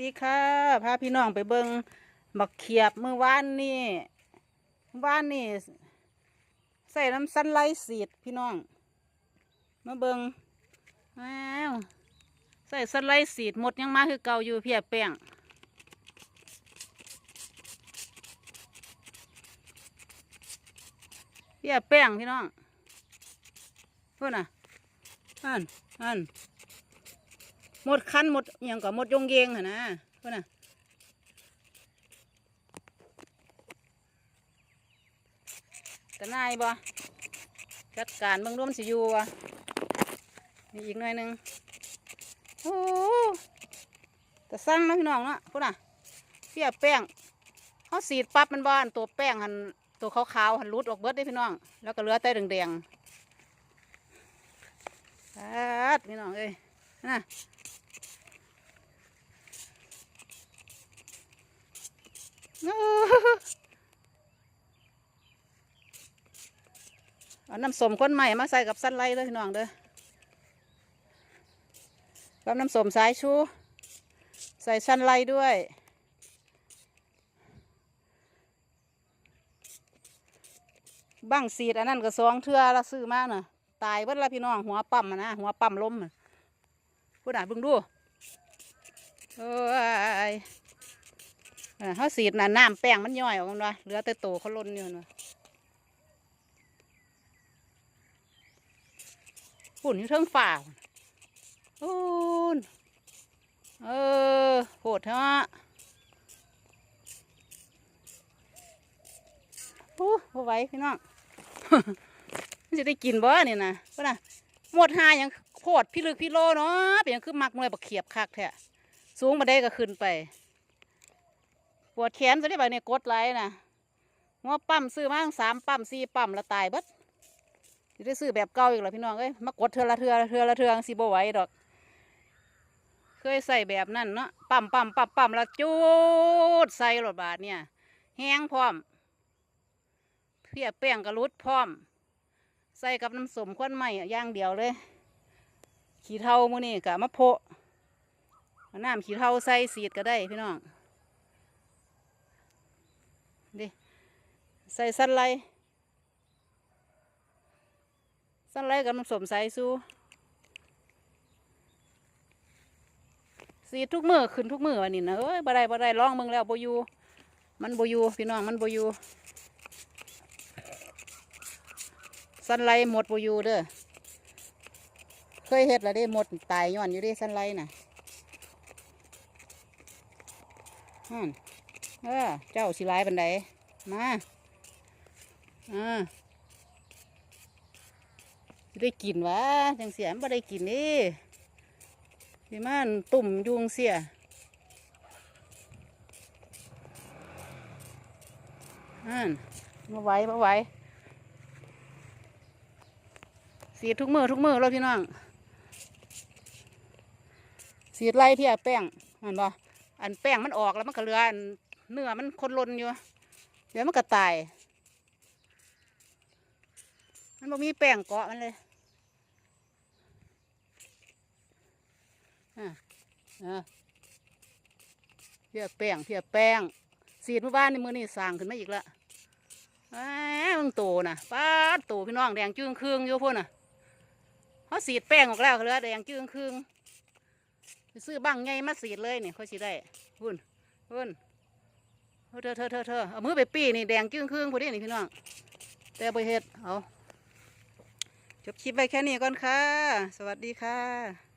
ดีค่ะพาพี่น้องไปเบิงบักเขียบเมื่อวานนี่วานนี่ใส่น้ำซันไลท์สีดพี่น้อง มาเบิงว้าวใส่ซันไลท์สีดหมดยังมาคือเก่าอยู่เพียแป้งเพียแป้งพี่น้องเพื่อนอะอันอัน หมดคันหมดอย่างก็หมดยงเยงหะนะเพื่อนน่ะกระนายบ่จัดการเบิ่งร่วมสิอยู่บ่มีอีกหน่อยหนึงโอ้แต่สั่งนะพี่น้องเนาะพุ่นน่ะเปียแป้งเขาสีดปั๊บมันบ้านตัวแป้งหันตัวขาวๆหันรุดออกเบิดได้พี่น้อง แล้วก็เหลือแต่แดงๆปัดพี่น้องเอ้ยนะ เอาน้ำสมก้นใหม่มาใส่กับสั้นไล่เลยพี่น้องเด้อกับน้ำสมสายชู ใส่สั้นไล่ด้วยบังสีดอันนั้นก็สองเทือละซื้อมาเน่ะตายเบิดละพี่น้องหัวปั๊มนะหัวปั๊มล้มพูดอะเบิ่งดูโอ้ยอ่า เขาสีดน่ะน้ำแป้งมันย่อยออกมันวะเหลือแต่โตเขาล้นอยู่นะฝุ่นอยู่เทิงฝ่าฝุ่นเออโหดฮะโอ้บ่ไหวพี่น้องมันจะได้กินบ่เนี่ยนะก็นะหมดหายังโพดพี่ลึกพี่โลเนาะเป็นหยังคือมักมวยบักเขียบคักแท้สูงมาได้ก็ขึ้นไป ปวดแขนจะได้แบบนี้กดไหลนะหัวปั๊มซื้อมาตั้งสามปั๊มสี่ปั๊มละตายเบิดจะได้ซื้อแบบเก่าอีกเหรอพี่น้องเอ้ยมากดเทือละเทือเทือละเทือสิบ่ไหวดอก เคยใส่แบบนั้นเนาะปั๊มปั๊มปั๊มปั๊มล้วจูดใส่รถบาทเนี่ยแห้งพร้อมเพียแป้งกระลุดพร้อม ใส่กับน้ำสมควันใหม่ย่างเดียวเลย ขี้เท่ามือนี่กะมะโพน้ำขี้เท่าใส่สีดก็ได้พี่น้อง ดิใส่สันไลสันไลกับน้ำส้มสายซูสีทุกมือขึ้นทุกมือวันนี้นะเอ้ยบ่ได้บ่ได้ลองมึงแล้วโบยูมันโบยูพี่น้องมันโบยูสันไลหมดโบยูเด้อเคยเฮ็ดแล้วด้หมดตายย้อนอยู่ด้สันไลน่ะฮั่น เออเจ้าสิหลายปันไดมาอ่าได้กินวะจังเสียมนบ่ได้กินนี่สิมันตุ่มยุงเสียอ่านมาไว้มาไว้สีดทุกมือทุกมือเลยพี่น้องสีดไล่เพี่แป้งเห็นบ่อันแป้งมันออกแล้วมันก็เลืออัน เนื้อมันคนลนอยู่ เดี๋ยวมันก็ตาย มันบ่มีแป้งเกาะมันเลยอะอะเพียแป้งเพียแป้งสีดเมื่อบ้านในมือนี่สางขึ้นมาอีกละแหมมึงโตนะป้าดโตพี่น้องแดงจึ้งครึ่งอยู่พุ่นน่ะเขาสีดแป้งออกแล้วเหลือแดงจึ้งครึ่งซื้อบังไงมาสีดเลยเนี่ยเขาสีได้พุ่นพุ่น เธอเธอเธอเธอเอามือไปปี้นี่แดงจึ้งครึ่งพอดีนี่พี่น้องแต่ไปเฮ็ดเอาจบคลิปไว้แค่นี้ก่อนค่ะ สวัสดีค่ะ